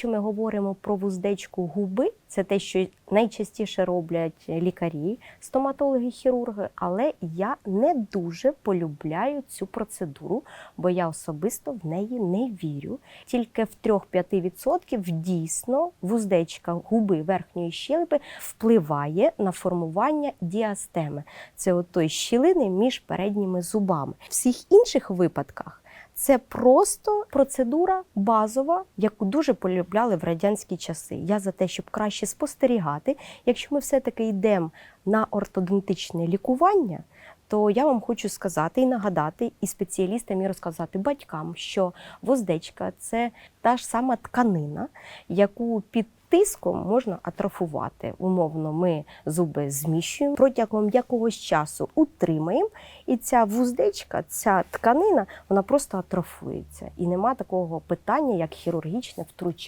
Якщо ми говоримо про вуздечку губи, це те, що найчастіше роблять лікарі, стоматологи, хірурги, але я не дуже полюбляю цю процедуру, бо я особисто в неї не вірю. Тільки в 3-5% дійсно вуздечка губи верхньої щелепи впливає на формування діастеми. Це от той щілини між передніми зубами. В всіх інших випадках це просто процедура базова, яку дуже полюбляли в радянські часи. Я за те, щоб краще спостерігати. Якщо ми все-таки йдемо на ортодонтичне лікування, то я вам хочу сказати і нагадати, і спеціалістам і розказати батькам, що воздечка це та ж сама тканина, яку під тиском можна атрофувати. Умовно, ми зуби зміщуємо протягом якогось часу утримаємо, і ця вуздечка, ця тканина, вона просто атрофується. І нема такого питання, як хірургічне втручання.